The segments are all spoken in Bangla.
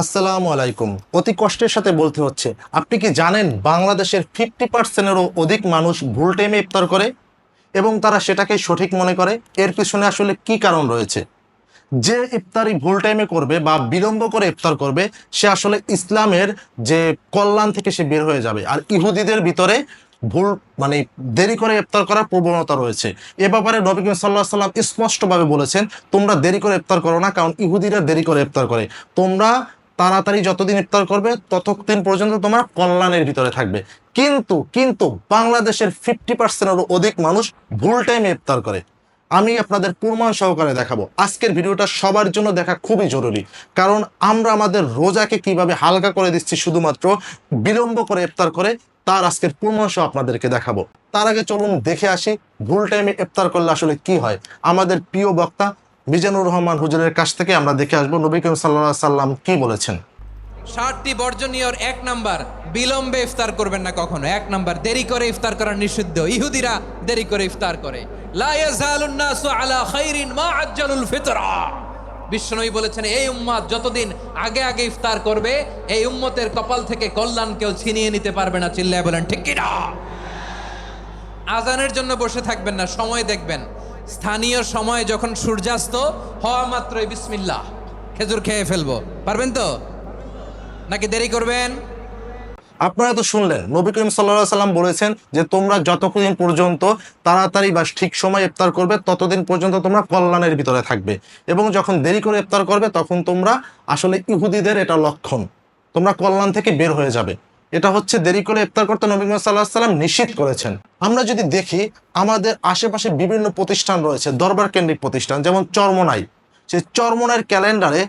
আসসালামু আলাইকুম। অতি কষ্টের সাথে বলতে হচ্ছে, আপনি কি জানেন বাংলাদেশের ফিফটি পার্সেন্টেরও অধিক মানুষ ভুল টাইমে ইফতার করে এবং তারা সেটাকে সঠিক মনে করে? এর পিছনে আসলে কি কারণ রয়েছে? যে ইফতারি ভুল টাইমে করবে বা বিলম্ব করে ইফতার করবে, সে আসলে ইসলামের যে কল্যাণ থেকে সে বের হয়ে যাবে। আর ইহুদিদের ভিতরে ভুল মানে দেরি করে ইফতার করার প্রবণতা রয়েছে। এ ব্যাপারে নবী সাল্লাহ সাল্লাম স্পষ্টভাবে বলেছেন, তোমরা দেরি করে ইফতার করো না, কারণ ইহুদিরা দেরি করে ইফতার করে। তোমরা তাড়াতাড়ি যতদিন ইফতার করবে, ততদিন পর্যন্ত তোমরা কল্যাণের ভিতরে থাকবে। কিন্তু কিন্তু বাংলাদেশের ফিফটি পার্সেন্টেরও অধিক মানুষ ভুল টাইমে ইফতার করে। আমি আপনাদের প্রমাণ সহকারে দেখাবো। আজকের ভিডিওটা সবার জন্য দেখা খুবই জরুরি। কারণ আমরা আমাদের রোজাকে কীভাবে হালকা করে দিচ্ছি, শুধুমাত্র বিলম্ব করে ইফতার করে, তার আজকের প্রমাণ সহ আপনাদেরকে দেখাবো। তার আগে চলুন দেখে আসি, ভুল টাইমে ইফতার করলে আসলে কি হয়? আমাদের প্রিয় বক্তা মিজানুর রহমান হুজুরের কাছ থেকে আমরা দেখে আসব নবী করিম সাল্লাহ সাল্লাম কি বলেছেন। ষাটটি বর্জনীয়র এক নাম্বার বিলম্বে ইফতার করবেন না কখনো। এক নাম্বার, দেরি করে ইফতার করা নিষিদ্ধ। ইহুদিরা দেরি করে ইফতার করে। বিশ্বনবী বলেছেন, এই উম্মাদ যতদিন আগে আগে ইফতার করবে, এই উম্মতের কপাল থেকে কল্যাণ কেউ ছিনিয়ে নিতে পারবে না। চিল্লায় বলেন, ঠিক কিনা আজানের জন্য বসে থাকবেন না, সময় দেখবেন। স্থানীয় সময় যখন সূর্যাস্ত, হওয়া মাত্রই বিসমিল্লাহ। খেজুর খেয়ে ফেলব। পারবেন তো? নাকি দেরি করবেন? আপনারা তো শুনলেন, নবী করিম সাল্লাহ সাল্লাম বলেছেন যে তোমরা যতদিন পর্যন্ত তাড়াতাড়ি বা ঠিক সময় ইফতার করবে, ততদিন পর্যন্ত তোমরা কল্যাণের ভিতরে থাকবে। এবং যখন দেরি করে ইফতার করবে, তখন তোমরা আসলে ইহুদিদের এটা লক্ষণ। তোমরা কল্যাণ থেকে বের হয়ে যাবে। এটা হচ্ছে দেরি করে ইফতার করতে নবী সাল্লাহ সাল্লাম নিশ্চিত করেছেন। আমরা যদি দেখি, আমাদের আশেপাশে বিভিন্ন প্রতিষ্ঠান রয়েছে দরবার কেন্দ্রিক প্রতিষ্ঠান, যেমন চরমনাই। সেই চরমনাইয়ের ক্যালেন্ডারে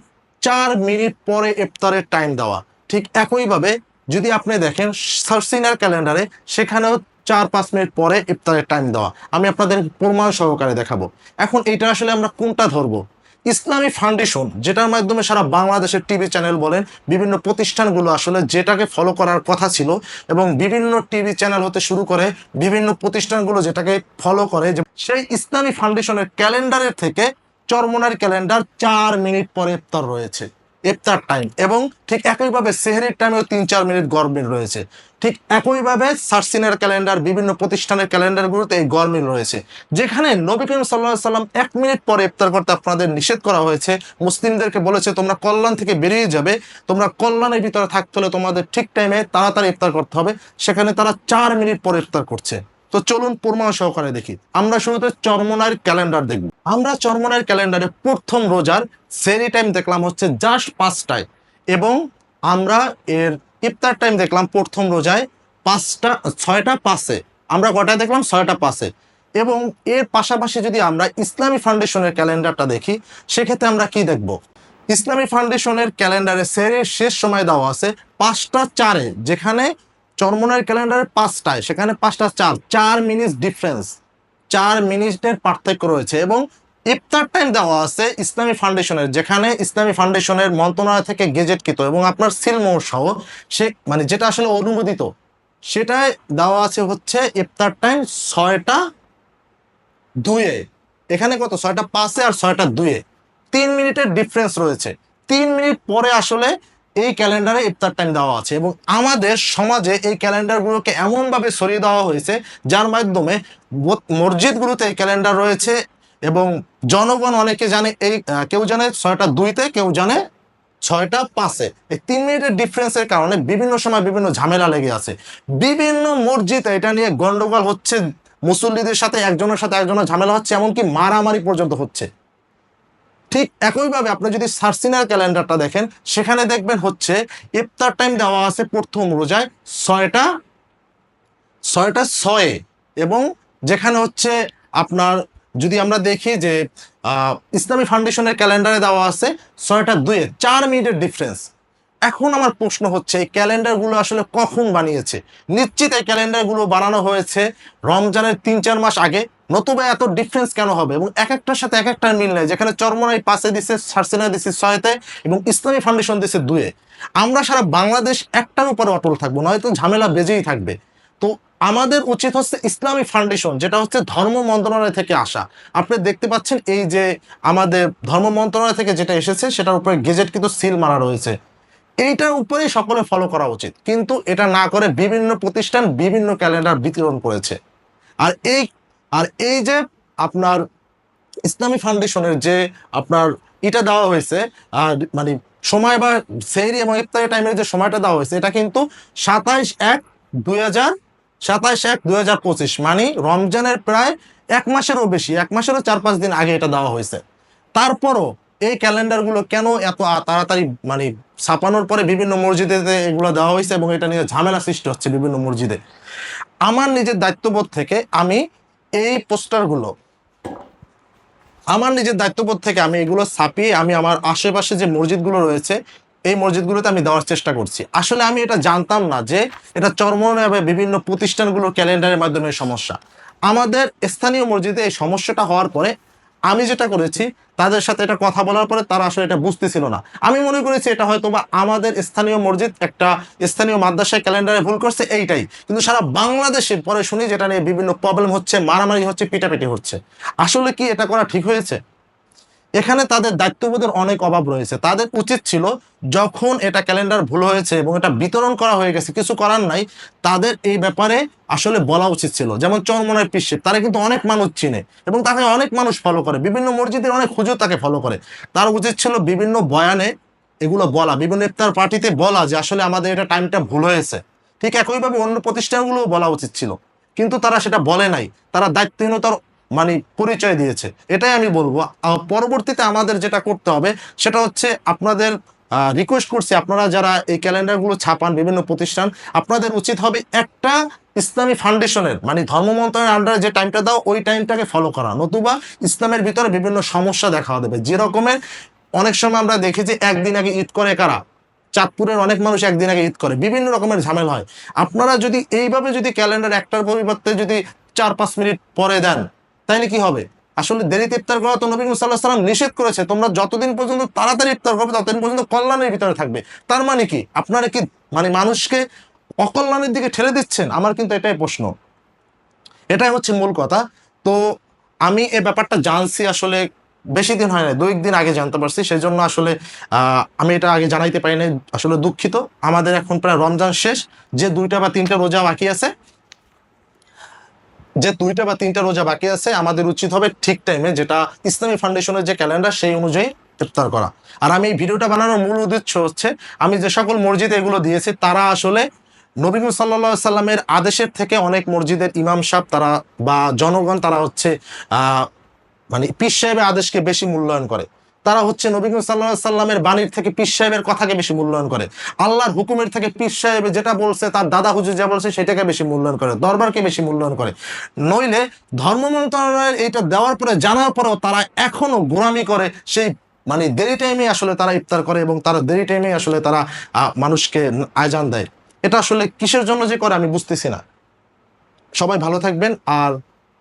চার মিনিট পরে ইফতারের টাইম দেওয়া। ঠিক একইভাবে যদি আপনি দেখেন, সার্সিনার ক্যালেন্ডারে সেখানেও চার পাঁচ মিনিট পরে ইফতারের টাইম দেওয়া। আমি আপনাদের প্রমাণ সহকারে দেখাবো। এখন এটা আসলে আমরা কোনটা ধরবো? ইসলামী ফাউন্ডেশন, যেটার মাধ্যমে সারা বাংলাদেশের টিভি চ্যানেল বলেন, বিভিন্ন প্রতিষ্ঠানগুলো আসলে যেটাকে ফলো করার কথা ছিল এবং বিভিন্ন টিভি চ্যানেল হতে শুরু করে বিভিন্ন প্রতিষ্ঠানগুলো যেটাকে ফলো করে সেই ইসলামী ফাউন্ডেশনের ক্যালেন্ডারের থেকে চরমোনার ক্যালেন্ডার চার মিনিট পরে ইফতার রয়েছে। ইফতার টাইম এবং ঠিক একইভাবে সেহরির টাইমেও তিন চার মিনিট গরমিল রয়েছে। ঠিক একইভাবে সার্সিনের ক্যালেন্ডার বিভিন্ন প্রতিষ্ঠানের ক্যালেন্ডারগুলোতে এই গরমিল রয়েছে। যেখানে নবী করিম সাল্লাহ সাল্লাম এক মিনিট পরে ইফতার করতে আপনাদের নিষেধ করা হয়েছে। মুসলিমদেরকে বলেছে, তোমরা কল্যাণ থেকে বেরিয়ে যাবে। তোমরা কল্যাণের ভিতরে থাকতে হলে তোমাদের ঠিক টাইমে তাড়াতাড়ি ইফতার করতে হবে। সেখানে তারা চার মিনিট পরে ইফতার করছে। তো চলুন প্রমাণ সহকারে দেখি। আমরা শুরুতে চরমনার ক্যালেন্ডার দেখব। আমরা চরমনার ক্যালেন্ডারে প্রথম রোজার সেরি টাইম দেখলাম হচ্ছে জাস্ট পাঁচটায় এবং আমরা এর ইফতার টাইম দেখলাম প্রথম রোজায় পাঁচটা, ছয়টা পাঁচে। আমরা কটায় দেখলাম? ছয়টা পাঁচে। এবং এর পাশাপাশি যদি আমরা ইসলামী ফাউন্ডেশনের ক্যালেন্ডারটা দেখি, সেক্ষেত্রে আমরা কি দেখব? ইসলামী ফাউন্ডেশনের ক্যালেন্ডারে সেরের শেষ সময় দেওয়া আছে পাঁচটা চারে, যেখানে চরমনের ক্যালেন্ডারে পাঁচটায়, সেখানে পাঁচটা চার চার মিনিট ডিফারেন্স চার মিনিটের পার্থক্য রয়েছে এবং ইফতার টাইম দেওয়া আছে ইসলামী ফাউন্ডেশনের যেখানে ইসলামী ফাউন্ডেশনের মন্ত্রণালয় থেকে গেজেটকৃত এবং আপনার সিলমোহর সহ সে মানে যেটা আসলে অনুমোদিত সেটায় দেওয়া আছে হচ্ছে ইফতার টাইম ছয়টা দুয়ে এখানে কত? ছয়টা পাঁচে আর ছয়টা দুয়ে তিন মিনিটের ডিফারেন্স রয়েছে। তিন মিনিট পরে আসলে এই ক্যালেন্ডারে ইফতার টাইম দেওয়া আছে এবং আমাদের সমাজে এই ক্যালেন্ডারগুলোকে এমনভাবে সরিয়ে দেওয়া হয়েছে, যার মাধ্যমে মসজিদগুলোতে এই ক্যালেন্ডার রয়েছে এবং জনগণ অনেকে জানে এই কেউ জানে ছয়টা দুইতে, কেউ জানে ছয়টা পাঁচে। এই তিন মিনিটের ডিফারেন্সের কারণে বিভিন্ন সময় বিভিন্ন ঝামেলা লেগে আছে। বিভিন্ন মসজিদ এটা নিয়ে গন্ডগোল হচ্ছে, মুসল্লিদের সাথে একজনের সাথে একজনের ঝামেলা হচ্ছে, এমনকি মারামারি পর্যন্ত হচ্ছে। ঠিক একইভাবে আপনি যদি সার্সিনার ক্যালেন্ডারটা দেখেন, সেখানে দেখবেন হচ্ছে ইফতার টাইম দেওয়া আছে প্রথম রোজায় ছয়টা ছয়টা ছয়ে এবং যেখানে হচ্ছে আপনার যদি আমরা দেখি যে ইসলামী ফাউন্ডেশনের ক্যালেন্ডারে দেওয়া আছে ছয়টা দুয়ে চার মিনিটের ডিফারেন্স এখন আমার প্রশ্ন হচ্ছে, এই ক্যালেন্ডারগুলো আসলে কখন বানিয়েছে? নিশ্চিত এই ক্যালেন্ডারগুলো বানানো হয়েছে রমজানের তিন চার মাস আগে নতুবা এত ডিফারেন্স কেন হবে? এবং এক একটার সাথে এক একটা মিল নেই। যেখানে চরমনাই পাশে দিছে সার্সেনা দিছে ছয়তে, এবং ইসলামী ফাউন্ডেশন দিছে দুয়ে। আমরা সারা বাংলাদেশ একটার উপরে অটল থাকব, নয়তো ঝামেলা বেজেই থাকবে। তো আমাদের উচিত হচ্ছে ইসলামী ফাউন্ডেশন যেটা হচ্ছে ধর্ম মন্ত্রণালয় থেকে আসা। আপনি দেখতে পাচ্ছেন এই যে আমাদের ধর্ম মন্ত্রণালয় থেকে যেটা এসেছে, সেটার উপরে গেজেট কিন্তু সিল মারা রয়েছে। এইটার উপরেই সকলে ফলো করা উচিত। কিন্তু এটা না করে বিভিন্ন প্রতিষ্ঠান বিভিন্ন ক্যালেন্ডার বিতরণ করেছে। আর এই আর এই যে আপনার ইসলামী ফাউন্ডেশনের যে আপনার এটা দেওয়া হয়েছে, আর মানে সময় বা সেহরি এবং ইফতারি টাইমের যে সময়টা দেওয়া হয়েছে, এটা কিন্তু সাতাইশ এক দুই হাজার, সাতাইশ এক দুই হাজার পঁচিশ মানে রমজানের প্রায় এক মাসেরও বেশি, এক মাসেরও চার পাঁচ দিন আগে এটা দেওয়া হয়েছে। তারপরও এই ক্যালেন্ডারগুলো কেন এত তাড়াতাড়ি মানে ছাপানোর পরে বিভিন্ন মসজিদে এগুলো দেওয়া হয়েছে এবং এটা নিয়ে ঝামেলা সৃষ্টি হচ্ছে বিভিন্ন মসজিদে? আমার নিজের দায়িত্ববোধ থেকে আমি এই পোস্টারগুলো। আমার নিজের দায়িত্ববোধ থেকে আমি এগুলো ছাপিয়ে আমি আমার আশেপাশে যে মসজিদগুলো রয়েছে, এই মসজিদগুলোতে আমি দেওয়ার চেষ্টা করছি। আসলে আমি এটা জানতাম না যে এটা চরমনাবে বিভিন্ন প্রতিষ্ঠানগুলোর ক্যালেন্ডারের মাধ্যমে সমস্যা। আমাদের স্থানীয় মসজিদে এই সমস্যাটা হওয়ার পরে আমি যেটা করেছি, তাদের সাথে এটা কথা বলার পরে তারা আসলে এটা বুঝতেছিল না। আমি মনে করেছি এটা হয়তো বা আমাদের স্থানীয় মসজিদ একটা স্থানীয় মাদ্রাসায় ক্যালেন্ডারে ভুল করছে এইটাই। কিন্তু সারা বাংলাদেশে পরে শুনি যেটা নিয়ে বিভিন্ন প্রবলেম হচ্ছে, মারামারি হচ্ছে, পিটাপিটি হচ্ছে। আসলে কি এটা করা ঠিক হয়েছে? এখানে তাদের দায়িত্ববোধের অনেক অভাব রয়েছে। তাদের উচিত ছিল যখন এটা ক্যালেন্ডার ভুল হয়েছে এবং এটা বিতরণ করা হয়ে গেছে, কিছু করার নাই, তাদের এই ব্যাপারে আসলে বলা উচিত ছিল। যেমন চরমনের পিসে তারা কিন্তু অনেক মানুষ চিনে এবং তাকে অনেক মানুষ ফলো করে। বিভিন্ন মসজিদের অনেক হুজুর তাকে ফলো করে। তার উচিত ছিল বিভিন্ন বয়ানে এগুলো বলা, বিভিন্ন ইফতার পার্টিতে বলা যে আসলে আমাদের এটা টাইমটা ভুল হয়েছে। ঠিক একইভাবে অন্য প্রতিষ্ঠানগুলোও বলা উচিত ছিল। কিন্তু তারা সেটা বলে নাই। তারা দায়িত্বহীনতার মানে পরিচয় দিয়েছে। এটাই আমি বলব। পরবর্তীতে আমাদের যেটা করতে হবে, সেটা হচ্ছে আপনাদের রিকোয়েস্ট করছি আপনারা যারা এই ক্যালেন্ডারগুলো ছাপান বিভিন্ন প্রতিষ্ঠান, আপনাদের উচিত হবে একটা ইসলামী ফাউন্ডেশনের মানে ধর্ম মন্ত্রণালয়ের আন্ডারে যে টাইমটা দাও, ওই টাইমটাকে ফলো করা। নতুবা ইসলামের ভিতরে বিভিন্ন সমস্যা দেখা দেবে। যে রকমের অনেক সময় আমরা দেখি যে একদিন আগে ঈদ করে কারা? চাঁদপুরের অনেক মানুষ একদিন আগে ঈদ করে। বিভিন্ন রকমের ঝামেলা হয়। আপনারা যদি এইভাবে যদি ক্যালেন্ডার একটার পরিবর্তে যদি চার পাঁচ মিনিট পরে দেন তাইলে কি হবে? আসলে দেরিতে ইফতার করা তো নবী সাল্লাহ সাল্লাম নিষেধ করেছে। তোমরা যতদিন পর্যন্ত তাড়াতাড়ি ইফতার করবে, ততদিন পর্যন্ত কল্যাণের ভিতরে থাকবে। তার মানে কি? আপনারা কি মানে মানুষকে অকল্যাণের দিকে ঠেলে দিচ্ছেন? আমার কিন্তু এটাই প্রশ্ন। এটাই হচ্ছে মূল কথা। তো আমি এ ব্যাপারটা জানছি আসলে বেশি দিন হয় না দুই দিন আগে জানতে পারছি। সেই জন্য আসলে আমি এটা আগে জানাইতে পারি নাই আসলে দুঃখিত। আমাদের এখন প্রায় রমজান শেষ। যে দুইটা বা তিনটা রোজা বাকি আছে যে দুইটা বা তিনটা রোজা বাকি আছে, আমাদের উচিত হবে ঠিক টাইমে যেটা ইসলামী ফাউন্ডেশনের যে ক্যালেন্ডার সেই অনুযায়ী ইফতার করা। আর আমি এই ভিডিওটা বানানোর মূল উদ্দেশ্য হচ্ছে, আমি যে সকল মসজিদে এগুলো দিয়েছি, তারা আসলে নবীন সাল্লা সাল্লামের আদেশের থেকে অনেক মসজিদের ইমাম সাহেব তারা বা জনগণ তারা হচ্ছে মানে পীর সাহেবের আদেশকে বেশি মূল্যায়ন করে। তারা হচ্ছে নবী সাল্লাহ সাল্লামের বাণীর থেকে পীর সাহেবের কথাকে বেশি মূল্যায়ন করে। আল্লাহর হুকুমের থেকে পীর সাহেব যেটা বলছে, তার দাদা হুজুর যা বলছে, সেটাকে বেশি মূল্যায়ন করে, দরবারকে বেশি মূল্যায়ন করে। নইলে ধর্ম মন্ত্রণালয়ের এইটা দেওয়ার পরে, জানার পরেও তারা এখনও গোড়ামি করে, সেই মানে দেরি টাইমে আসলে তারা ইফতার করে এবং তারা দেরি টাইমে আসলে তারা মানুষকে আয়োজন দেয়। এটা আসলে কিসের জন্য যে করে আমি বুঝতেছি না। সবাই ভালো থাকবেন, আর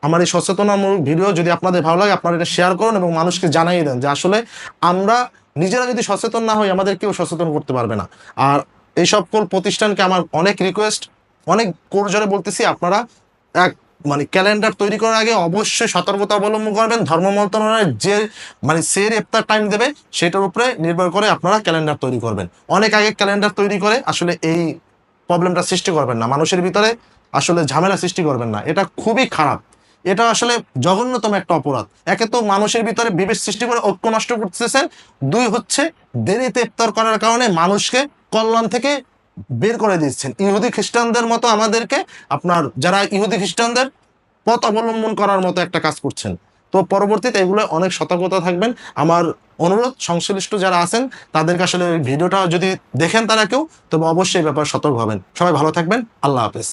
আমার এই সচেতনামূলক ভিডিও যদি আপনাদের ভালো লাগে, আপনারা এটা শেয়ার করুন এবং মানুষকে জানাই দেন যে আসলে আমরা নিজেরা যদি সচেতন না হই, আমাদের কেউ সচেতন করতে পারবে না। আর এই সকল প্রতিষ্ঠানকে আমার অনেক রিকোয়েস্ট অনেক কোরজোরে বলতেছি, আপনারা এক মানে ক্যালেন্ডার তৈরি করার আগে অবশ্যই সতর্কতা অবলম্বন করবেন, ধর্ম মন্ত্রণালয়ের যে মানে সের ইফতার টাইম দেবে, সেটার উপরে নির্ভর করে আপনারা ক্যালেন্ডার তৈরি করবেন। অনেক আগে ক্যালেন্ডার তৈরি করে আসলে এই প্রবলেমটা সৃষ্টি করবেন না। মানুষের ভিতরে আসলে ঝামেলা সৃষ্টি করবেন না। এটা খুবই খারাপ। এটা আসলে জঘন্যতম একটা অপরাধ। একে তো মানুষের ভিতরে বিবেক সৃষ্টি করে ঐক্য নষ্ট করতেছেন দুই হচ্ছে, দেরিতে ইফতার করার কারণে মানুষকে কল্যাণ থেকে বের করে দিচ্ছেন। ইহুদি খ্রিস্টানদের মতো আমাদেরকে আপনার, যারা ইহুদি খ্রিস্টানদের পথ অবলম্বন করার মতো একটা কাজ করছেন। তো পরবর্তীতে এগুলো অনেক সতর্কতা থাকবেন। আমার অনুরোধ, সংশ্লিষ্ট যারা আছেন, তাদেরকে আসলে ভিডিওটা যদি দেখেন তারা কেউ, তবে অবশ্যই ব্যাপারে সতর্ক হবেন। সবাই ভালো থাকবেন। আল্লাহ হাফেজ।